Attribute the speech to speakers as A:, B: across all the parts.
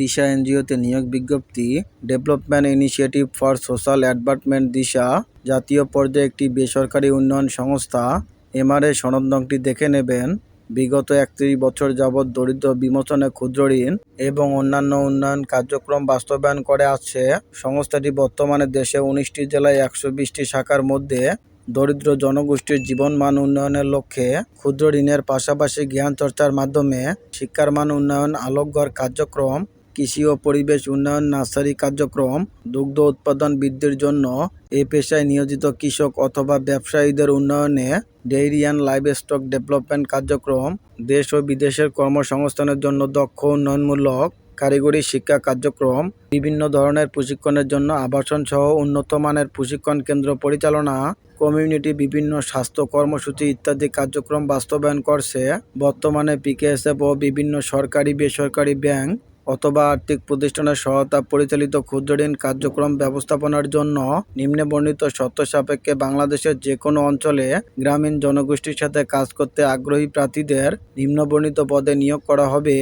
A: দিশা এনজিওতে নিয়োগ বিজ্ঞপ্তি, development initiative for social advancement Disha, জাতীয় পর্যায়ে একটি বেসরকারি উন্নয়ন সংস্থা, এমআরএ সনদ নংটি দেখে নেবেন। বিগত একত্রিশ বছর যাবৎ দরিদ্র বিমোচনে ক্ষুদ্র ঋণ এবং অন্যান্য উন্নয়ন কার্যক্রম বাস্তবায়ন করে আসছে। সংস্থাটি বর্তমানে দেশে উনিশটি জেলায় একশো বিশটি শাখার মধ্যে দরিদ্র জনগোষ্ঠীর জীবনমান উন্নয়নের লক্ষ্যে ক্ষুদ্র ঋণের পাশাপাশি জ্ঞান চর্চার মাধ্যমে শিক্ষার মান উন্নয়ন, আলোকঘর কার্যক্রম কৃষি ও পরিবেশ উন্নয়ন নার্সারি কার্যক্রম, দুগ্ধ উৎপাদন বৃদ্ধির জন্য এ পেশায় নিয়োজিত কৃষক অথবা ব্যবসায়ীদের উন্নয়নে ডেইরি অ্যান্ড লাইভস্টক ডেভেলপমেন্ট কার্যক্রম, দেশ ও বিদেশের কর্মসংস্থানের জন্য দক্ষ, উন্নয়নমূলক কারিগরি শিক্ষা কার্যক্রম, বিভিন্ন ধরনের প্রশিক্ষণের জন্য আবাসন সহ উন্নত মানের প্রশিক্ষণ কেন্দ্র পরিচালনা, কমিউনিটি বিভিন্ন স্বাস্থ্য কর্মসূচি ইত্যাদি কার্যক্রম বাস্তবায়ন করছে। বর্তমানে পিকেএসএফ ও বিভিন্ন সরকারি, বেসরকারি ব্যাংক অথবা আর্থিক প্রতিষ্ঠানের সহায়তা পরিচালিত ক্ষুদ্র ঋণ কার্যক্রম ব্যবস্থাপনার জন্য নিম্নে বর্ণিত শর্ত সাপেক্ষে বাংলাদেশের যে কোনো অঞ্চলে গ্রামীণ জনগোষ্ঠীর সাথে কাজ করতে আগ্রহী প্রার্থীদের নিম্নবর্ণিত পদে নিয়োগ করা হবে।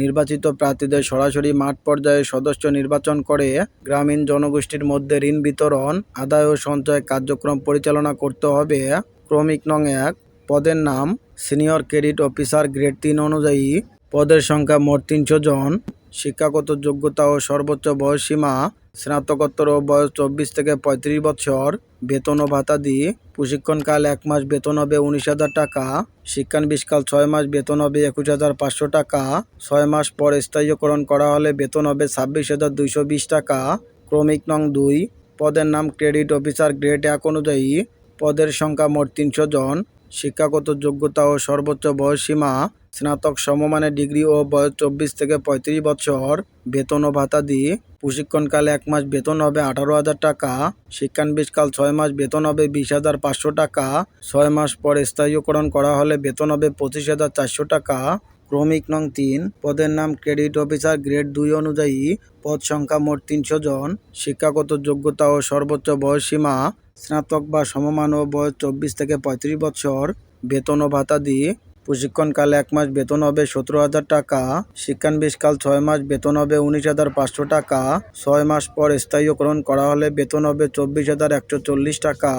A: নির্বাচিত প্রার্থীদের সরাসরি মাঠ পর্যায়ে সদস্য নির্বাচন করে গ্রামীণ জনগোষ্ঠীর মধ্যে ঋণ বিতরণ, আদায় ও সঞ্চয় কার্যক্রম পরিচালনা করতে হবে। ক্রমিক নং এক, পদের নাম সিনিয়র ক্রেডিট অফিসার গ্রেড তিন অনুযায়ী পদের সংখ্যা মোট তিনশো জন। শিক্ষাগত যোগ্যতা ও সর্বোচ্চ বয়সসীমা স্নাতকোত্তর ও বয়স চব্বিশ থেকে পঁয়ত্রিশ বছর। বেতন ও ভাতা ভাতাদি প্রশিক্ষণকাল এক মাস, বেতন হবে উনিশ হাজার টাকা। শিক্ষানবিশকাল ছয় মাস, বেতন হবে একুশ হাজার পাঁচশো টাকা। ছয় মাস পর স্থায়ীকরণ করা হলে বেতন হবে ছাব্বিশ হাজার দুইশো বিশ টাকা। ক্রমিক নং দুই, পদের নাম ক্রেডিট অফিসার গ্রেড এক অনুযায়ী। পদের সংখ্যা মোট তিনশো জন। শিক্ষাগত যোগ্যতা ও সর্বোচ্চ বয়সসীমা, স্নাতক সমমানের ডিগ্রি ও বয়স চব্বিশ থেকে পঁয়ত্রিশ বছর, বেতন ও ভাতা দিয়ে প্রশিক্ষণকালে এক মাস বেতন হবে আঠারো হাজার টাকা, শিক্ষানবিশকাল ছয় মাস বেতন হবে বিশ হাজার পাঁচশো টাকা, ছয় মাস পর স্থায়ীকরণ করা হলে বেতন হবে পঁচিশ হাজার চারশো টাকা ক্রমিক নং তিন, পদের নাম ক্রেডিট অফিসার গ্রেড দুই অনুযায়ী পদ সংখ্যা মোট তিনশো জন, শিক্ষাগত যোগ্যতা ও সর্বোচ্চ বয়সসীমা স্নাতক বা সমমান ও বয়স চব্বিশ থেকে পঁয়ত্রিশ বছর, বেতন ও ভাতা ভাতাদি প্রশিক্ষণকালে এক মাস বেতন হবে সতেরো হাজার টাকা শিক্ষানবিশকাল ছয় মাস বেতন হবে উনিশ হাজার পাঁচশো টাকা, ছয় মাস পর স্থায়ীকরণ করা হলে বেতন হবে চব্বিশ হাজার একশো চল্লিশ টাকা।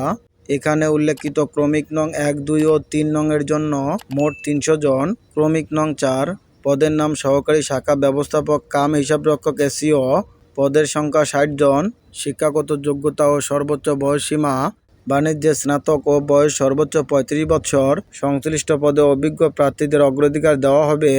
A: এখানে উল্লেখিত ক্রমিক নং এক, দুই ও তিন নং এর জন্য মোট তিনশো জন। ক্রমিক নং চার, পদের নাম সহকারী শাখা ব্যবস্থাপক, কাম হিসাবরক্ষক এসিও পদের সংখ্যা ষাট জন। শিক্ষাগত যোগ্যতা ও সর্বোচ্চ বয়সসীমা বাণিজ্যে স্নাতক ও বয়স সর্বোচ্চ পঁয়ত্রিশ বছর। সংশ্লিষ্ট পদে অভিজ্ঞ প্রার্থীদের অগ্রাধিকার দেওয়া হবে।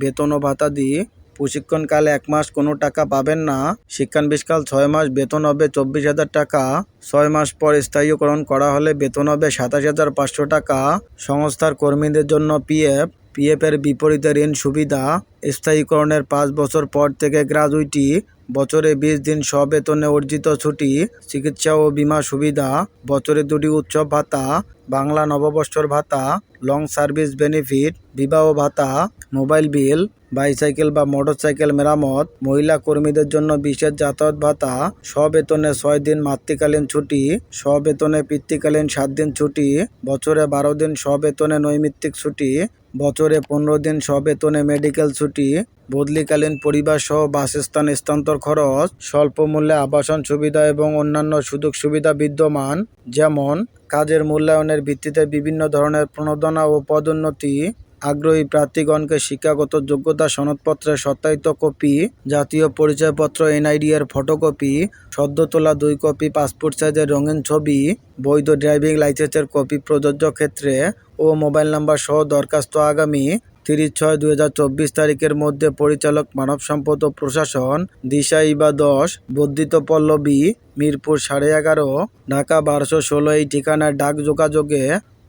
A: বেতন ও ভাতা দিয়ে প্রশিক্ষণকালে এক মাস কোনো টাকা পাবেন না। শিক্ষানবিশকাল ছয় মাস, বেতন হবে চব্বিশ হাজার টাকা। ছয় মাস পর স্থায়ীকরণ করা হলে বেতন হবে সাতাশ হাজার পাঁচশো টাকা। সংস্থার কর্মীদের জন্য পিএফ। পিএফ এর বিপরীতে ঋণ সুবিধা। স্থায়ীকরণের পাঁচ বছর পর থেকে গ্রাজুইটি। বছরে বিশ দিন সবেতনে অর্জিত ছুটি। চিকিৎসা ও বীমা সুবিধা। বছরে দুটি উৎসব ভাতা। বাংলা নববর্ষর ভাতা। Long service benefit. বিবাহ ভাতা। Mobile bill. বাইসাইকেল বা মোটরসাইকেল মেরামত, মহিলা কর্মীদের জন্য বিশেষ যাতায়াত ভাতা, স্ববেতনে ছয় দিন মাতৃকালীন ছুটি, স্ববেতনে পিতৃকালীন সাত দিন ছুটি, বছরে বারো দিন স্ববেতনে নৈমিত্তিক ছুটি, বছরে পনেরো দিন স্ববেতনে মেডিকেল ছুটি, বদলিকালীন পরিবার সহ বাসস্থান স্থানান্তর খরচ, স্বল্প মূল্যে আবাসন সুবিধা এবং অন্যান্য সুযোগ সুবিধা বিদ্যমান, যেমন কাজের মূল্যায়নের ভিত্তিতে বিভিন্ন ধরনের প্রণোদনা ও পদোন্নতি আগ্রহী প্রার্থীগণকে শিক্ষাগত যোগ্যতা সনদপত্রের সত্যায়িত কপি, জাতীয় পরিচয়পত্র, এনআইডি এর ফটোকপি, সদ্য তোলা দুই কপি, পাসপোর্ট সাইজের রঙিন ছবি, বৈধ ড্রাইভিং লাইসেন্সের কপি প্রযোজ্য ক্ষেত্রে ও মোবাইল নাম্বার সহ দরখাস্ত আগামী তিরিশ ছয় দুই হাজার চব্বিশ তারিখের মধ্যে পরিচালক, মানব সম্পদ ও প্রশাসন দিশা ইবা দশ, বর্ধিত পল্লবী, মিরপুর সাড়ে এগারো, ঢাকা বারোশো ষোলো এই ঠিকানায় ডাক যোগাযোগে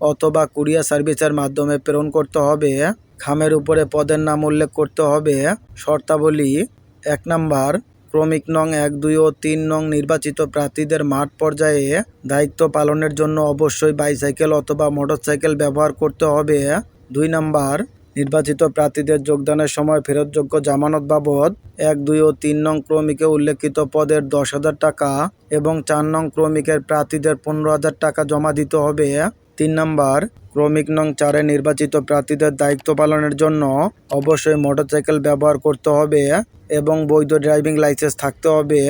A: অথবা কুরিয়ার সার্ভিসের মাধ্যমে প্রেরণ করতে হবে। খামের উপরে পদের নাম উল্লেখ করতে হবে। শর্তাবলী, এক নাম্বার, ক্রমিক নং এক, দুই ও তিন নং নির্বাচিত প্রার্থীদের মাঠ পর্যায়ে দায়িত্ব পালনের জন্য অবশ্যই বাইসাইকেল অথবা মোটরসাইকেল ব্যবহার করতে হবে। দুই নাম্বার, নির্বাচিত প্রার্থীদের যোগদানের সময় ফেরতযোগ্য জামানত বাবদ এক, দুই ও তিন নং ক্রমিকে উল্লেখিত পদের দশ হাজার টাকা এবং চার নং ক্রমিকের প্রার্থীদের পনেরো হাজার টাকা জমা দিতে হবে। তিন নাম্বার, ক্রমিক নং চারে নির্বাচিত প্রার্থীদের দায়িত্ব পালনের জন্য অবশ্যই মোটরসাইকেল ব্যবহার করতে হবে এবং বৈধ ড্রাইভিং লাইসেন্স থাকতে হবে।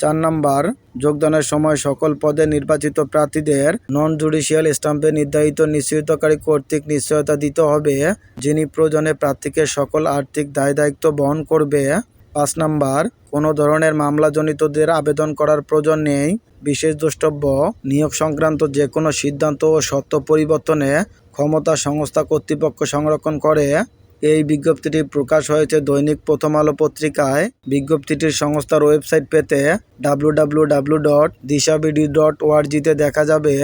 A: চার নাম্বার, যোগদানের সময় সকল পদে নির্বাচিত প্রার্থীদের নন জুডিশিয়াল স্টাম্পে নির্ধারিত নিশ্চিতকারী কর্তৃক নিশ্চয়তা দিতে হবে, যিনি প্রয়োজনে প্রার্থীকে সকল আর্থিক দায় দায়িত্ব বহন করবে। পাঁচ নাম্বার, কোনো ধরনের মামলাজনিতদের আবেদন করার প্রয়োজন নেই। বিশেষ দ্রষ্টব্য, নিয়োগ সংক্রান্ত যে কোনো সিদ্ধান্ত ও সত্য পরিবর্তনে ক্ষমতা সংস্থা কর্তৃপক্ষ সংরক্ষণ করে। এই বিজ্ঞপ্তিটি প্রকাশ হয়েছে দৈনিক প্রথম আলো পত্রিকায়। বিজ্ঞপ্তিটির সংস্থার ওয়েবসাইট পেতে W W W dot দিশাবিডি dot ওআরজিতে দেখা যাবে।